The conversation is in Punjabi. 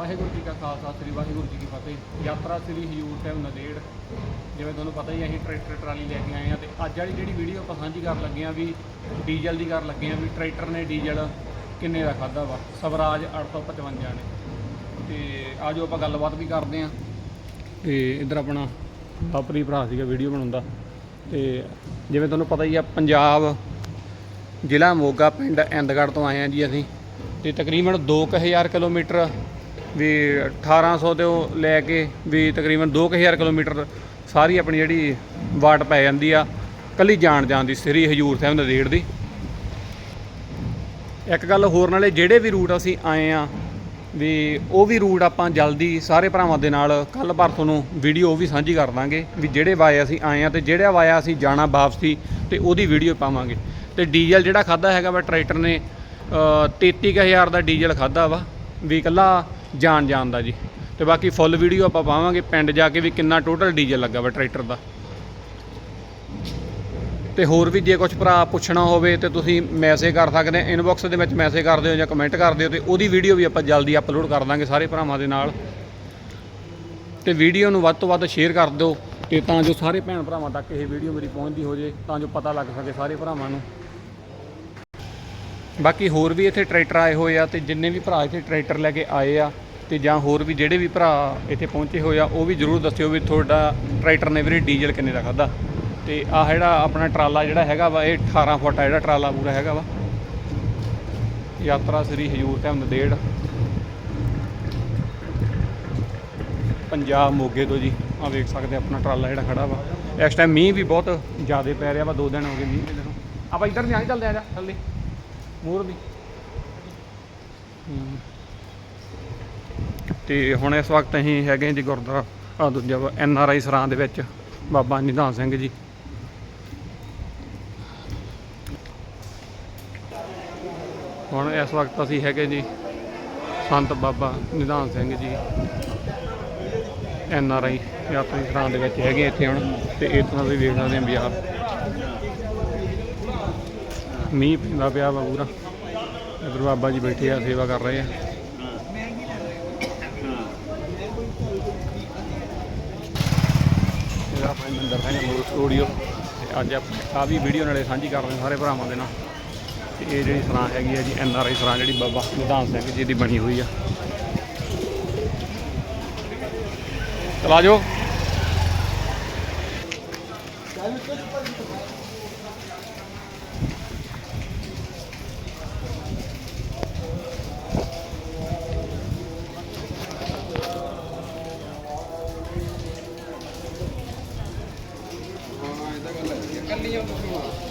ਵਾਹਿਗੁਰੂ ਜੀ ਕਾ ਖਾਲਸਾ, ਸ੍ਰੀ ਵਾਹਿਗੁਰੂ ਜੀ ਕੀ ਫਤਿਹ। ਯਾਤਰਾ ਸ੍ਰੀ ਹਜੂਰ ਸਾਹਿਬ ਨਦੇੜ। ਜਿਵੇਂ ਤੁਹਾਨੂੰ ਪਤਾ ਹੀ ਅਸੀਂ ਟਰੈਕਟਰ, ਟਰਾਲੀ ਲੈ ਕੇ ਆਏ ਆ ਤੇ ਅੱਜ ਵਾਲੀ ਜਿਹੜੀ ਵੀਡੀਓ ਆਪਾਂ ਸਾਂਝੀ ਕਰਨ ਲੱਗੇ ਆ ਵੀ ਡੀਜ਼ਲ ਦੀ ਕਰਨ ਲੱਗੇ ਆ ਵੀ ਟਰੈਕਟਰ ਨੇ ਡੀਜ਼ਲ ਕਿੰਨੇ ਦਾ ਖਾਦਾ ਵਾ? ਸਵਰਾਜ 855 ਨੇ। ਤੇ ਆਜੋ ਆਪਾਂ ਗੱਲਬਾਤ ਵੀ ਕਰਦੇ ਆ ਤੇ ਇੱਧਰ ਆਪਣਾ ਆਪਰੀ ਭਰਾ ਸੀਗਾ ਵੀਡੀਓ ਬਣਾਉਂਦਾ ਤੇ ਜਿਵੇਂ ਤੁਹਾਨੂੰ ਪਤਾ ਹੀ ਆ, ਪੰਜਾਬ ਜ਼ਿਲ੍ਹਾ ਮੋਗਾ ਪਿੰਡ ਇੰਦਗੜ੍ਹ ਤੋਂ ਆਏ ਆ ਜੀ ਅਸੀਂ। ਤੇ ਤਕਰੀਬਨ 2000 ਕਿਲੋਮੀਟਰ ਵੀ 1800 ਤੋਂ ਲੈ ਕੇ ਵੀ ਤਕਰੀਬਨ 2000 ਕਿਲੋਮੀਟਰ ਸਾਰੀ ਆਪਣੀ ਜਿਹੜੀ ਵਾਟ ਪੈ ਜਾਂਦੀ ਆ ਕੱਲੀ ਜਾਣ ਜਾਣ ਦੀ ਸ੍ਰੀ ਹਜੂਰ ਸਾਹਿਬ ਨਦੇੜ ਦੀ। ਇੱਕ ਗੱਲ ਹੋਰ ਨਾਲੇ ਜਿਹੜੇ ਵੀ ਰੂਟ ਅਸੀਂ ਆਏ ਆ ਵੀ ਉਹ ਵੀ ਰੂਟ ਆਪਾਂ ਜਲਦੀ ਸਾਰੇ ਭਰਾਵਾਂ ਦੇ ਨਾਲ ਕੱਲ ਪਰਸੋਂ ਨੂੰ ਵੀਡੀਓ ਉਹ ਵੀ ਸਾਂਝੀ ਕਰ ਦਾਂਗੇ ਵੀ ਜਿਹੜੇ ਵਾਇਆ ਅਸੀਂ ਆਏ ਆ ਤੇ ਜਿਹੜਾ ਵਾਇਆ ਅਸੀਂ ਜਾਣਾ ਵਾਪਸੀ ਤੇ ਉਹਦੀ ਵੀਡੀਓ ਪਾਵਾਂਗੇ। ਤੇ ਡੀਜ਼ਲ ਜਿਹੜਾ ਖਾਦਾ ਹੈਗਾ ਵਾ ਟਰੈਕਟਰ ਨੇ ਅ, 33000 ਦਾ ਡੀਜ਼ਲ ਖਾਦਾ ਵਾ ਵੀ ਇਕੱਲਾ ਜਾਣ ਜਾਣ ਦਾ ਜੀ। ਤੇ ਬਾਕੀ ਫੁੱਲ ਵੀਡੀਓ ਆਪਾਂ ਪਾਵਾਂਗੇ, ਪਿੰਡ ਜਾ ਕੇ ਵੀ ਕਿੰਨਾ ਟੋਟਲ ਡੀਜ਼ਲ ਲੱਗਾ ਵਾ ਟਰੈਕਟਰ ਦਾ। ਤੇ ਹੋਰ ਵੀ ਜੇ ਕੁਝ ਭਰਾ ਪੁੱਛਣਾ ਹੋਵੇ ਤੇ ਤੁਸੀਂ ਮੈਸੇਜ ਕਰ ਸਕਦੇ ਆ ਇਨਬਾਕਸ ਦੇ ਵਿੱਚ ਮੈਸੇਜ ਕਰ ਦਿਓ ਜਾਂ ਕਮੈਂਟ ਕਰ ਦਿਓ ਤੇ ਉਹਦੀ ਵੀਡੀਓ ਵੀ ਆਪਾਂ ਜਲਦੀ ਅਪਲੋਡ ਕਰ ਦਾਂਗੇ ਸਾਰੇ ਭਰਾਵਾਂ ਦੇ ਨਾਲ। ਤੇ ਵੀਡੀਓ ਨੂੰ ਵੱਧ ਤੋਂ ਵੱਧ ਸ਼ੇਅਰ ਕਰ ਦਿਓ ਤੇ ਤਾਂ ਜੋ ਸਾਰੇ ਭੈਣ ਭਰਾਵਾਂ ਤੱਕ ਇਹ ਵੀਡੀਓ ਮੇਰੀ ਪਹੁੰਚਦੀ ਹੋ ਜੇ, ਤਾਂ ਜੋ ਪਤਾ ਲੱਗ ਸਕੇ ਸਾਰੇ ਭਰਾਵਾਂ ਨੂੰ। ਬਾਕੀ ਹੋਰ ਵੀ ਇੱਥੇ ਟਰੈਕਟਰ ਆਏ ਹੋਏ ਆ ਤੇ ਜਿੰਨੇ ਵੀ ਭਰਾ ਇੱਥੇ ਟਰੈਕਟਰ ਲੈ ਕੇ ਆਏ ਆ ਤੇ ਜਾਂ ਹੋਰ ਵੀ ਜਿਹੜੇ ਵੀ ਭਰਾ ਇੱਥੇ ਪਹੁੰਚੇ ਹੋਏ ਆ, ਉਹ ਵੀ ਜਰੂਰ ਦੱਸਿਓ ਵੀ ਤੁਹਾਡਾ ਟਰੈਕਟਰ ਨੇ ਵੀਰੇ ਡੀਜ਼ਲ ਕਿੰਨੇ ਦਾ ਖਾਦਾ ਤੇ ਆ ਜਿਹੜਾ ਆਪਣਾ ਟਰਾਲਾ ਜਿਹੜਾ ਹੈਗਾ ਵਾ, ਇਹ 18 ਫੁੱਟ ਆ ਜਿਹੜਾ ਟਰਾਲਾ ਪੂਰਾ ਹੈਗਾ ਵਾ। ਯਾਤਰਾ ਸ੍ਰੀ ਹਜੂਰ ਸਾਹਿਬ ਨਦੇੜ। ਪੰਜਾਬ ਮੋਗੇ ਤੋਂ ਜੀ ਆ ਵੇਖ ਸਕਦੇ ਆਪਣਾ ਟਰਾਲਾ ਜਿਹੜਾ ਖੜਾ ਵਾ। ਇਸ ਟਾਈਮ ਮੀਂਹ ਵੀ ਬਹੁਤ ਜ਼ਿਆਦਾ ਪੈ ਰਿਹਾ ਵਾ, ਦੋ ਦਿਨ ਹੋ ਗਏ ਮੀਂਹ। ਦੇ ਆਪਾਂ ਇੱਧਰ ਨਹੀਂ ਆ ਚੱਲਦੇ ਆ ਜਾ ਥੱਲੇ ਮੂਰ ਦੀ। ਤੇ ਹੁਣ ਇਸ ਵਕਤ ਅਸੀਂ ਹੈਗੇ ਜੀ ਗੁਰਦੁਆਰਾ ਆ ਦੂਜਾ ਐਨ ਆਰ ਆਈ ਸਰਾਂ ਦੇ ਵਿੱਚ, ਬਾਬਾ ਨਿਧਾਨ ਸਿੰਘ ਜੀ। ਹੁਣ ਇਸ ਵਕਤ ਅਸੀਂ ਹੈਗੇ ਜੀ ਸੰਤ ਬਾਬਾ Nidhan Singh ji, N R I ਯਾਤਰੀ ਸਰਾਂ ਦੇ ਵਿੱਚ ਹੈਗੇ ਇੱਥੇ ਹੁਣ, ਤੇ ਇਸ ਤਰ੍ਹਾਂ ਤੁਸੀਂ ਵੇਖ ਸਕਦੇ ਹੋ ਬਿਹਾਰ ਮੀਂਹ ਪੈਂਦਾ ਪਿਆ ਵਾ ਪੂਰਾ। ਇਧਰ ਬਾਬਾ ਜੀ ਬੈਠੇ ਆ, ਸੇਵਾ ਕਰ ਰਹੇ ਆ। ਇਹਦਾ ਆਪਣੇ ਮੰਦਰ ਸਿੰਘ ਮੂਰ ਸਟੂਡੀਓ ਤੇ ਅੱਜ ਆਪਾਂ ਆ ਵੀ ਵੀਡੀਓ ਨਾਲੇ ਸਾਂਝੀ ਕਰ ਰਹੇ ਸਾਰੇ ਭਰਾਵਾਂ ਦੇ ਨਾਲ। ਤੇ ਇਹ ਜਿਹੜੀ ਸਰਾਂ ਹੈਗੀ ਆ ਜੀ, ਐਨ ਆਰ ਆਈ ਸਰਾਂ ਜਿਹੜੀ ਬਾਬਾ ਨਿਧਾਨ ਸਿੰਘ ਜੀ ਦੀ ਬਣੀ ਹੋਈ ਆ। ਚਲਾ ਜਾਓ। ਕੱਲੀਆਂ ਤੁਸੀਂ